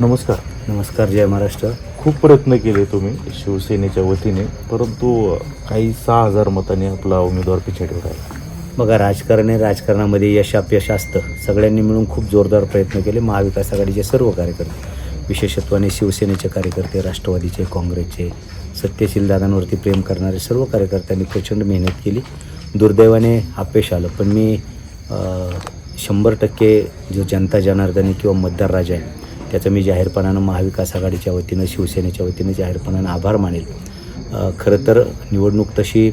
नमस्कार. नमस्कार जय महाराष्ट्र. खूप प्रयत्न केले तुम्ही शिवसेनेच्या वतीने परंतु काही सहा हजार मतांनी आपला उमेदवार पिछाडीवर आला बघा राजकारण आहे राजकारणामध्ये यश अपयश असतं. सगळ्यांनी मिळून खूप जोरदार प्रयत्न केले. महाविकास आघाडीचे सर्व कार्यकर्ते विशेषत्वाने शिवसेनेचे कार्यकर्ते राष्ट्रवादीचे काँग्रेसचे सत्यशील दादांवरती प्रेम करणारे सर्व कार्यकर्त्यांनी प्रचंड मेहनत केली. दुर्दैवाने अपयश आलं. पण मी शंभर टक्के जो जनता जनार्दनी किंवा मतदार राजा आहे त्याचं मी जाहीरपणानं महाविकास आघाडीच्या वतीनं शिवसेनेच्या वतीनं जाहीरपणानं आभार मानेल. खरं तर निवडणूक तशी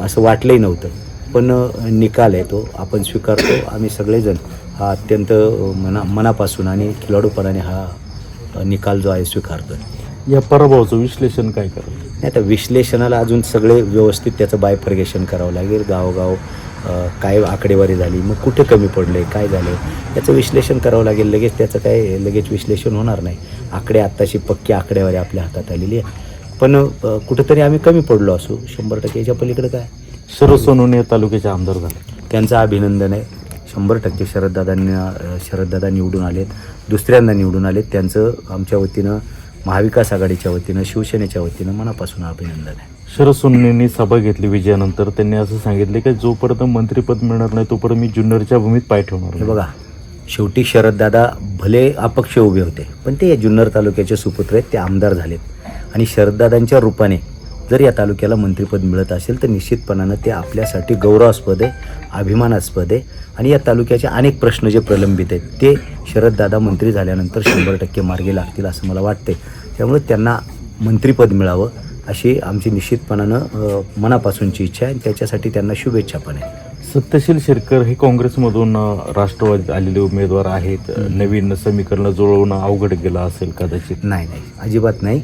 असं वाटलंही नव्हतं. पण निकाल आहे तो. आपण स्वीकारतो. आम्ही सगळेजण हा अत्यंत मना मनापासून आणि खिलाडूपणाने हा निकाल जो आहे स्वीकारतो या पराभवाचं विश्लेषण काय कराल नाही आता विश्लेषणाला अजून सगळे व्यवस्थित त्याचं बायफर्गेशन करावं लागेल. गावोगाव काय आकडेवारी झाली? मग कुठे कमी पडले? काय झालं? याचं विश्लेषण करावं लागेल. लगेच त्याचं काय लगेच विश्लेषण होणार नाही. आकडे आत्ताशी पक्की आकडेवारी आपल्या हातात आलेली आहे. पण कुठेतरी आम्ही कमी पडलो असू. शंभर टक्के याच्या पलीकडे काय? शरद सोनवणे या तालुक्याचे आमदार झाले. त्यांचं अभिनंदन आहे. शंभर टक्के शरददादांना शरददादा निवडून आलेत. दुसऱ्यांदा निवडून आलेत. त्यांचं आमच्या वतीनं महाविकास आघाडीच्या वतीनं शिवसेनेच्या वतीनं मनापासून अभिनंदन आहे. शरद सोनवणेंनी सभा घेतली विजयानंतर. त्यांनी असं सांगितले की जोपर्यंत मंत्रिपद मिळणार नाही तोपर्यंत मी जुन्नरच्या भूमीत पाय ठेवणार हे नाही. बघा शेवटी शरददादा भले अपक्ष उभे होते पण ते जुन्नर तालुक्याचे सुपुत्र आहेत ते आमदार झालेत. आणि शरददादांच्या रूपाने जर या तालुक्याला मंत्रिपद मिळत असेल तर निश्चितपणानं ते आपल्यासाठी गौरवास्पद आहे अभिमानास्पद आहे. आणि या तालुक्याचे अनेक प्रश्न जे प्रलंबित आहेत ते शरददादा मंत्री झाल्यानंतर शंभर टक्के मार्गी लागतील असं मला वाटते त्यामुळे त्यांना मंत्रिपद मिळावं अशी आमची निश्चितपणानं मनापासूनची इच्छा आहे. आणि त्याच्यासाठी त्यांना शुभेच्छा पण आहे सत्यशील शेरकर हे काँग्रेसमधून राष्ट्रवादीत आलेले उमेदवार आहेत. नवीन समीकरण जुळवणं अवघड गेलं असेल कदाचित? नाही नाही. अजिबात नाही.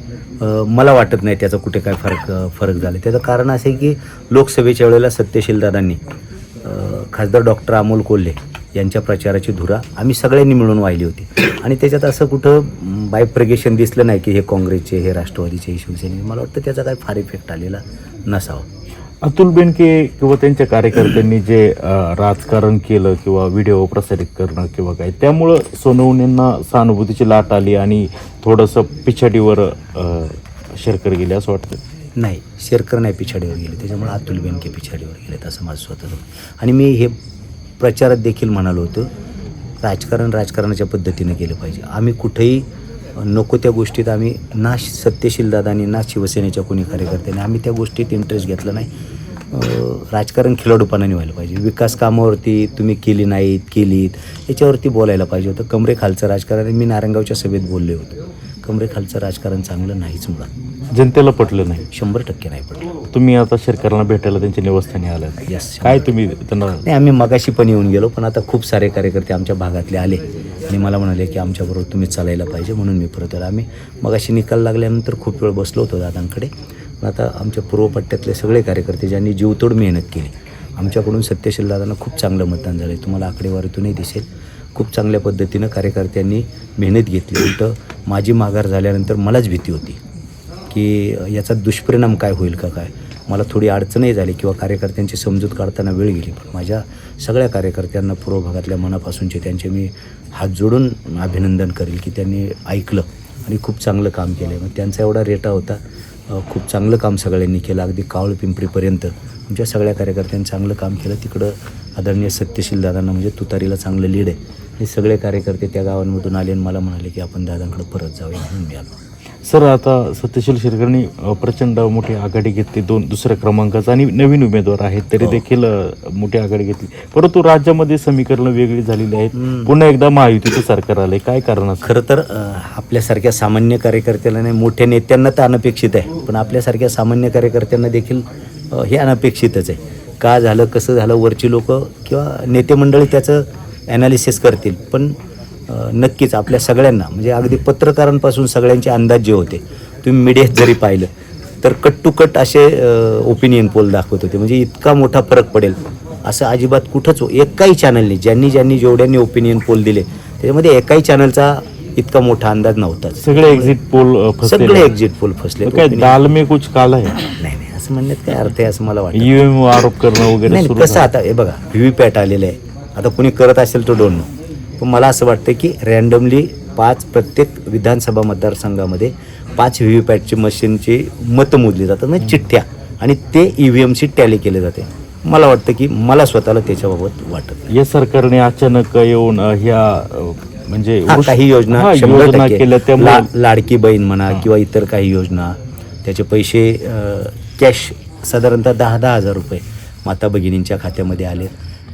मला वाटत नाही त्याचा कुठे काय फरक फरक झाला. त्याचं कारण असं आहे की लोकसभेच्या वेळेला सत्यशील दादांनी खासदार डॉक्टर अमोल कोल्हे यांच्या प्रचाराची धुरा आम्ही सगळ्यांनी मिळून वाहिली होती. आणि त्याच्यात असं कुठं बायप्रगेशन दिसलं नाही की हे काँग्रेसचे हे राष्ट्रवादीचे हे शिवसेने मला वाटतं त्याचा काय फार इफेक्ट आलेला नसावा. अतुल बेनके किंवा त्यांच्या कार्यकर्त्यांनी जे राजकारण केलं किंवा व्हिडिओ प्रसारित करणं किंवा काय त्यामुळं सोनवणींना सहानुभूतीची लाट आली आणि थोडंसं पिछाडीवर शेरकर गेले असं वाटतं? नाही शेरकर नाही पिछाडीवर गेले. त्याच्यामुळे अतुल बेनके पिछाडीवर गेलेत असं माझं स्वतः आणि मी हे प्रचारात देखील म्हणालो होतो राजकारण राजकारणाच्या पद्धतीनं केलं पाहिजे. आम्ही कुठेही नको त्या गोष्टीत आम्ही ना सत्यशील आणि ना शिवसेनेच्या कोणी कार्यकर्त्यांनी आम्ही त्या गोष्टीत इंटरेस्ट घेतला नाही. राजकारण खिलाडूपणाने व्हायला पाहिजे. विकास कामावरती तुम्ही केली नाहीत केलीत याच्यावरती बोलायला पाहिजे होतं. कमरेखालचं राजकारण मी नारायणगावच्या सभेत बोलले होते. कमरेखालचं राजकारण चांगलं नाहीच मुळात जनतेला पटलं नाही. शंभर टक्के नाही पडलं तुम्ही आता शेरकरांना भेटायला त्यांच्या निवासस्थानी आलात. Yes. काय तुम्ही त्यांना नाही आम्ही मगाशी पण येऊन गेलो पण आता खूप सारे कार्यकर्ते आमच्या भागातले आले. आणि मला म्हणाले की आमच्याबरोबर तुम्ही चालायला पाहिजे म्हणून मी परत आलो. आम्ही मगाशी निकाल लागल्यानंतर खूप वेळ बसलो होतो दादांकडे. पण आता आमच्या पूर्वपट्ट्यातले सगळे कार्यकर्ते ज्यांनी जीवतोड मेहनत केली आमच्याकडून सत्यशील दादांना खूप चांगलं मतदान झालं तुम्हाला आकडेवारीतूनही दिसेल. खूप चांगल्या पद्धतीनं कार्यकर्त्यांनी मेहनत घेतली. उलटं माझी माघार झाल्यानंतर मलाच भीती होती. की याचा दुष्परिणाम काय होईल का काय? मला थोडी अडचणही झाली किंवा कार्यकर्त्यांची समजूत काढताना वेळ गेली पण माझ्या सगळ्या कार्यकर्त्यांना पूर्व भागातल्या मनापासूनचे त्यांचे मी हात जोडून अभिनंदन करेल की त्यांनी ऐकलं आणि खूप चांगलं काम केलं मग त्यांचा एवढा रेटा होता. खूप चांगलं काम सगळ्यांनी केलं. अगदी कावळ पिंपरीपर्यंत आमच्या सगळ्या कार्यकर्त्यांनी चांगलं काम केलं. तिकडं आदरणीय सत्यशील दादांना म्हणजे तुतारीला चांगलं लीड आहे. आणि सगळे कार्यकर्ते त्या गावांमधून आले आणि मला म्हणाले की आपण दादांकडे परत जाऊया म्हणून मी आलो. सर आता सत्यशील शेरकरनी अं, प्रचंड मोठी आघाडी घेतली दोन दुसऱ्या क्रमांकाचा आणि नवीन उमेदवार आहेत तरी हो. देखील मोठी आघाडी घेतली. परंतु राज्यामध्ये समीकरणं वेगळी झालेली आहेत. पुन्हा एकदा महायुतीचं सरकार आलंय. काय कारण खरं तर आपल्यासारख्या सामान्य कार्यकर्त्याला नाही मोठ्या नेत्यांना तर अनपेक्षित आहे. पण आपल्यासारख्या सामान्य कार्यकर्त्यांना देखील हे अनपेक्षितच आहे. का झालं कसं झालं वरची लोक किंवा नेते मंडळी त्याचं ॲनालिसिस करतील. पण नक्कीच आपल्या सगळ्यांना म्हणजे अगदी पत्रकारांपासून सगळ्यांचे अंदाज जे होते तुम्ही मीडियात जरी पाहिलं तर कट टू कट असे ओपिनियन पोल दाखवत होते. म्हणजे इतका मोठा फरक पडेल असं अजिबात कुठंच एकाही चॅनलने ज्यांनी ज्यांनी जेवढ्यांनी ओपिनियन पोल दिले त्याच्यामध्ये एकाही चॅनलचा इतका मोठा अंदाज नव्हताच. सगळे एक्झिट पोल सगळे एक्झिट पोल फसले काय Opinion- दाल में कुछ काला है? नाही नाही असं म्हणण्यात काय अर्थ आहे असं मला वाटतं ईव्हीएम आरोप करणं वगैरे कसं. आता हे बघा व्ही व्ही पॅट आलेलं आहे. आता कुणी करत असेल तो डोंट नो पण मला असं वाटतं की रॅन्डमली पाच प्रत्येक विधानसभा मतदारसंघामध्ये पाच व्ही व्ही पॅटची मशीनची मतं मोजली जातात म्हणजे चिठ्ठ्या आणि ते ई व्ही एमशी टॅली केले जाते मला वाटतं की मला स्वतःला त्याच्याबाबत वाटत. या सरकारने अचानक येऊन ह्या म्हणजे काही योजना. केल्या लाडकी बहीण म्हणा किंवा इतर काही योजना त्याचे पैसे कॅश साधारणतः दहा दहा हजार रुपये माता भगिनींच्या खात्यामध्ये आले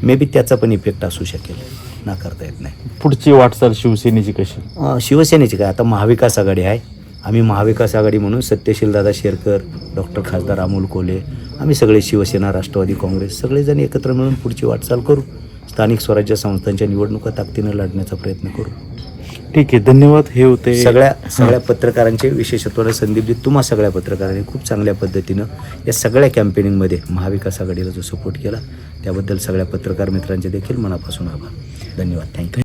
मे बी त्याचा पण इफेक्ट असू शकेल नाकारता येत नाही. पुढची वाटचाल शिवसेनेची कशी? अं, शिवसेनेची काय? आता महाविकास आघाडी आहे. आम्ही महाविकास आघाडी म्हणून सत्यशील दादा शेरकर डॉक्टर खासदार अमोल कोले आम्ही सगळे शिवसेना राष्ट्रवादी काँग्रेस सगळेजण एकत्र मिळून पुढची वाटचाल करू. स्थानिक स्वराज्य संस्थांच्या निवडणुका ताकदीनं लढण्याचा प्रयत्न करू. ठीक आहे धन्यवाद. हे होते सगळ्या सगळ्या पत्रकारांचे विशेषत्वानं संदीपजी तुम्हा सगळ्या पत्रकारांनी खूप चांगल्या पद्धतीनं या सगळ्या कॅम्पेनिंगमध्ये महाविकास आघाडीला जो सपोर्ट केला त्याबद्दल सगळ्या पत्रकार मित्रांचे देखील मनापासून आभार. धन्यवाद थँक्यू